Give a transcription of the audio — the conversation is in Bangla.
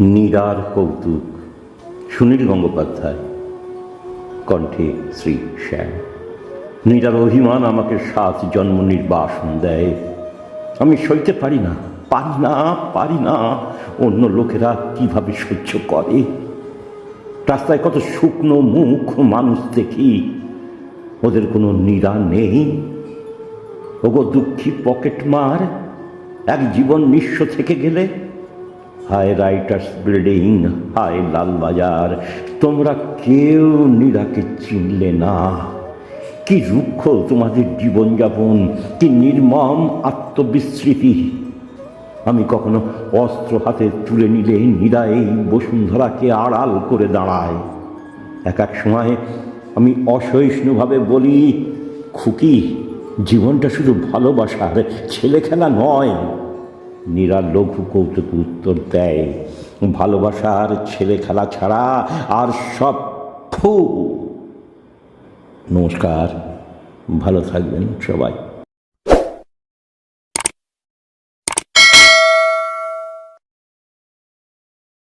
নীরার কৌতুক। সুনীল গঙ্গোপাধ্যায়, কণ্ঠে শ্রী শ্যাম। নীরার অভিমান আমাকে সাত জন্ম নির্বাসন দেয়। আমি সইতে পারি না পারি না পারি না, অন্য লোকেরা কীভাবে সহ্য করে? রাস্তায় কত শুকনো মুখ মানুষ দেখি, ওদের কোনো নিরা নেই। ওগো দুঃখী পকেট মার এক জীবন নিঃস্ব থেকে গেলে হায় রাইটার্স বিল্ডিং, হায় লালবাজার তোমরা কেউ নীরাকে চিনলে না। কি রুক্ষ তোমাদের জীবনযাপন, কি নির্মম আত্মবিস্মৃতি। আমি কখনো অস্ত্র হাতে তুলে নিলে নীরা এই বসুন্ধরাকে আড়াল করে দাঁড়ায়। এক এক সময় আমি অসহিষ্ণুভাবে বলি, খুকি, জীবনটা শুধু ভালোবাসার ছেলে খেলা নয় নীরা লঘু কৌতুক উত্তর দেয়। ভালোবাসার ছেলে খেলা ছাড়া আর সব ফু। নমস্কার, ভালো থাকবেন সবাই।